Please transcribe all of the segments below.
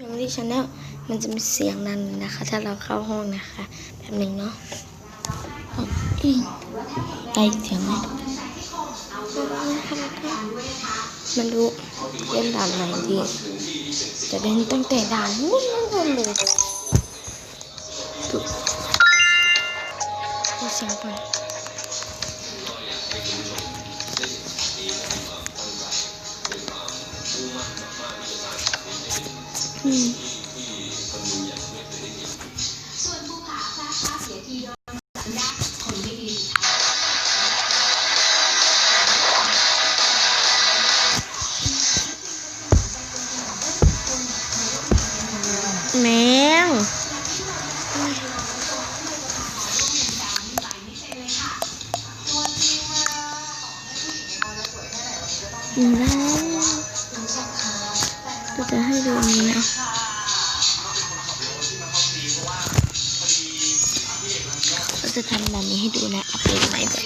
อย่างที่ชาแนลมันจะมีเสียงนั้นนะคะ ถ้าเราเข้าห้องนะคะแบบหนึ่งเนาะอ๋ออิ๊งได้เสียงไหมมันรู้เล่นด่านไหนดีจะเล่นตั้งแต่ด่านนู้นนู่นเลยดูดูเสียงก่อน แม ก็จะให้ดูนี้นะเราจะทำแบบนี้ให้ดูนะอัปเดตใหม่แบบ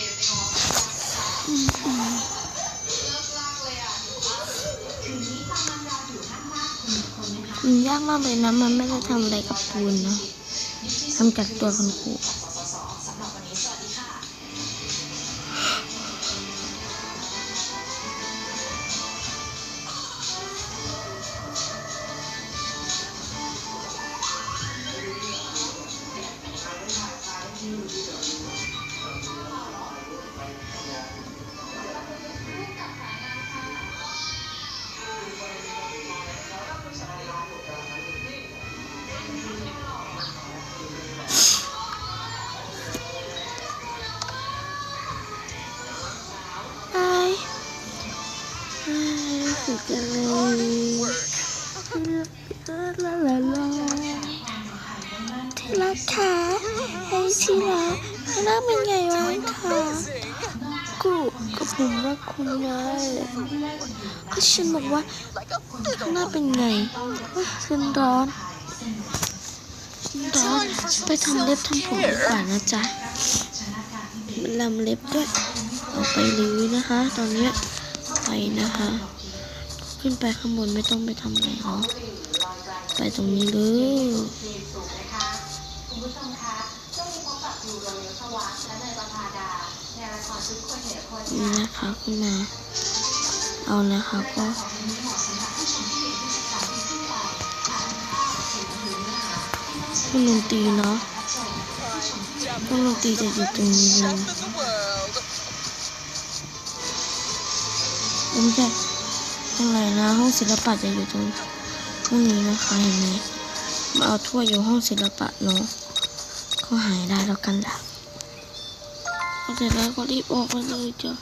มันยากมากเลยนะ มันไม่ได้ทำอะไรกับปูนเนาะทำจากตัวคุณครู สุดกันเลยลาลาลาที่รักค่ะไอ้ที่รักข้างหน้าเป็นไงวะค่ะกูกับผมรักคุณไงก็ฉันบอกว่าข้างหน้าเป็นไงฉันร้อนฉันร้อนไปทำเล็บทำผมดีกว่านะจ๊ะลำเล็บด้วย เอาไปเลยนะคะ ตอนเนี้ยไปนะคะ ขึ้นไปข้างบนไม่ต้องไปทำอะไรเนาะไปตรงนี้เลยคุณผู้ชมคะช่วงนี้พบกับยูโรเยสวัสและเนยประภาดาในละครชุดคนเหนือคนนี่นะคะขึ้นมา เอานะคะก็ครื่องดนตรีเนาะครื่องดนตรีจะอยู่ตรงนี้เลยไม่ใช่ ตรงไหนนะห้องศิลปะจะอยู่ตรงห้องนี้นะคะเห็นไหมมาเอาถ้วยอยู่ห้องศิลปะเนาะก็หายได้แล้วกันล่ะพอเสร็จแล้วก็รีบออกมาเลยจ้ะ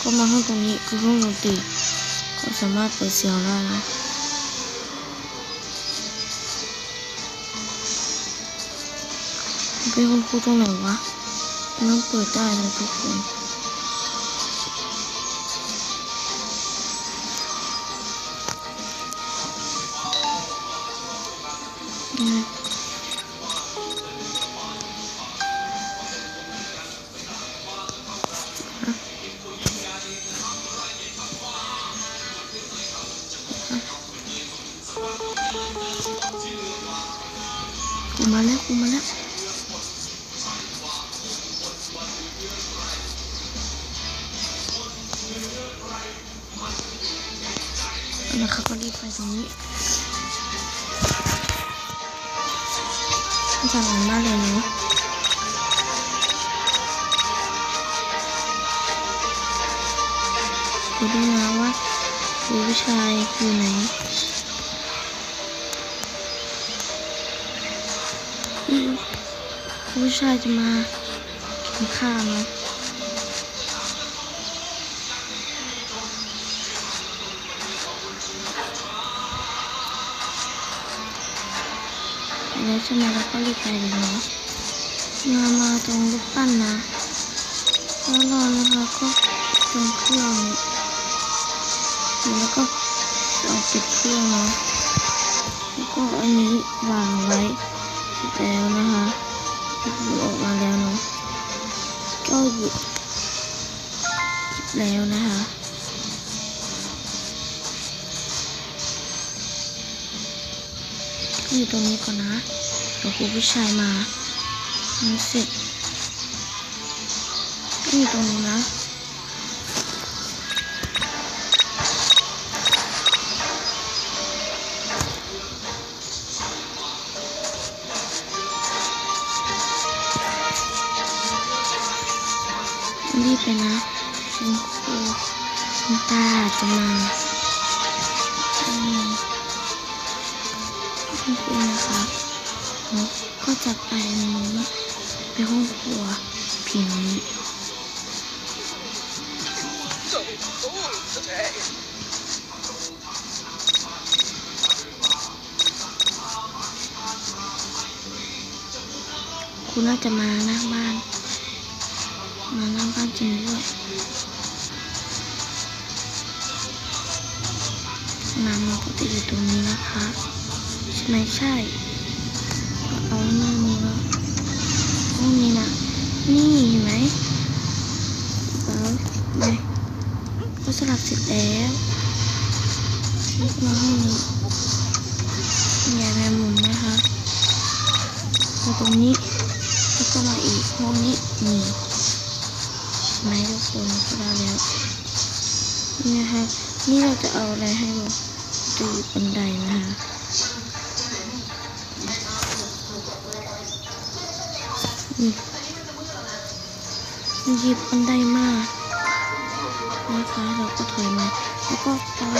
ก็มาห้องตรงนี้คือห้องดนตรีก็สามารถเปิดเสียงได้นะเป็นคุณครูตรงไหนวะมันต้องเปิดได้นะทุกคน มาแล้วกูมาแล้วนะครับก็รีบไปตรงนี้จะหลังมากเลยเนาะดูด้วยนะว่าผู้ชายอยู่ไหน ผู้ชายจะมากินข้าวนะแล้วใช่ไหมเราก็รีบไปเลยเนาะมามาตรงรูปปั้นนะแล้วรอนะคะก็ตรงเครื่องแล้วก็เอาปิดเครื่องเนาะแล้วก็อันนี้วางไว้เสร็จแล้วนะคะ ออกมาแล้วเนาะก็หยิบแล้วนะคะอยู่ตรงนี้ก่อนนะเดี๋ยวครูผู้ชายมาเสร็จก็อยู่ตรงนี้นะ รีบไปนะคุณครูคุณตาจะมาคุณครูนะคะเขาก็จะไปนู้ไปห้องครัวผีน้คุณน่าจะมาหน้าบ้าน มาหน้าบ้านจริงด้วยน้ำมันก็จะอยู่ตรงนี้นะคะใช่ไหมใช่เอาหน้านี้แล้วห้องนี้นะนี่เห็นไหมแล้วไหนก็สลับเสร็จแล้วนี่มาห้องนี้ยายแมงมุมนะคะมาตรงนี้แล้วก็มาอีกห้องนี้นี่ ไม้ทุกคนก็ได้แล้วนี่นะคะนี่เราจะเอาอะไรให้ดูบันไดนะคะหยิบบันไดมานะคะเราก็ถอยมาแล้วก็ไป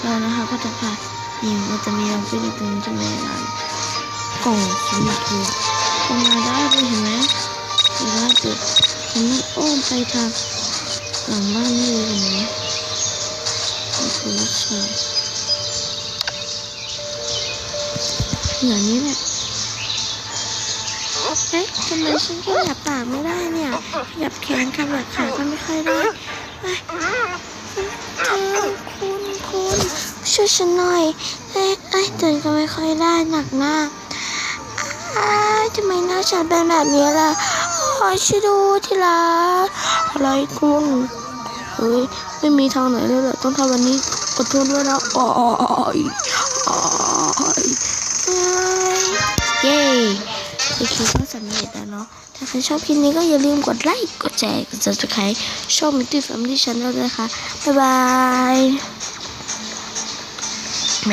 เรานะคะก็จะพานี่มันจะมีรังไปอยู่ตรงนี้จะมีร้านกล่องสมุดถูกลงมาได้ด้วยเห็นไหมเดี๋ยวเราจะ ผมต้องอ้อมไปทางหลังบ้านนี่เลยนไหมโอ้โหสวยเหนือนี้แหละเอ๊ะทำไมฉันขยับปากไม่ได้เนี่ยขยับแขนขยับขาก็ไม่ค่อยได้เอ้ยเธอคุณคุณช่วยฉันหน่อยเอ๊ะเอ้ยเดินก็ไม่ค่อยได้หนักหน้าอ้าทำไมหน้าฉันเป็นแบบนี้ล่ะ ขอช่วยดูทีละอะไรคุณเฮ้ยไม่มีทางไหนเลยเหรอต้องทำวันนี้ขอโทษด้วยนะอ้อยอ้อยอ้ยเย้โอเคก็สำเร็จแล้วเนาะถ้าใครชอบคลิปนี้ก็อย่าลืมกดไลค์กดแชร์กด subscribe ช่องมิตรแฟมิลี่ชาแนลด้วยนะคะ บ๊ายบายแหม